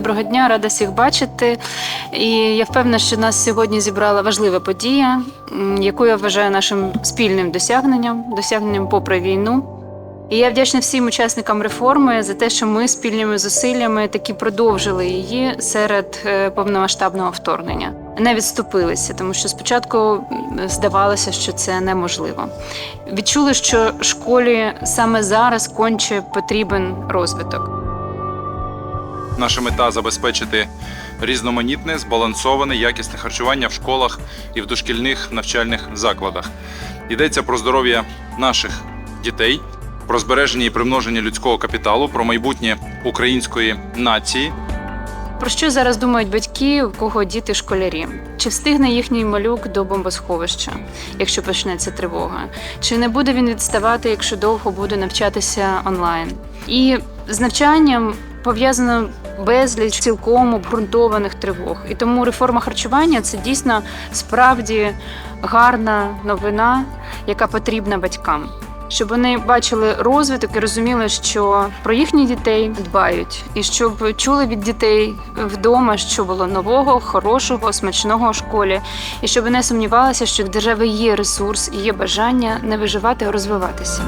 доброго дня, рада всіх бачити. І я впевнена, що нас сьогодні зібрала важлива подія, яку я вважаю нашим спільним досягненням, досягненням попри війну. І я вдячна всім учасникам реформи за те, що ми спільними зусиллями таки продовжили її серед е, повномасштабного вторгнення. Не відступилися, тому що спочатку здавалося, що це неможливо. Відчули, що школі саме зараз конче потрібен розвиток. Наша мета забезпечити різноманітне, збалансоване, якісне харчування в школах і в дошкільних навчальних закладах. Йдеться про здоров'я наших дітей, про збереження і примноження людського капіталу, про майбутнє української нації. Про що зараз думають батьки, у кого діти школярі? Чи встигне їхній малюк до бомбосховища, якщо почнеться тривога? Чи не буде він відставати, якщо довго буде навчатися онлайн? І з навчанням пов'язано безліч цілком обґрунтованих тривог. І тому реформа харчування це дійсно справді гарна новина, яка потрібна батькам. Щоб вони бачили розвиток і розуміли, що про їхніх дітей дбають, і щоб чули від дітей вдома, що було нового, хорошого, смачного у школі, і щоб не сумнівалися, що в держави є ресурс і є бажання не виживати, а розвиватися.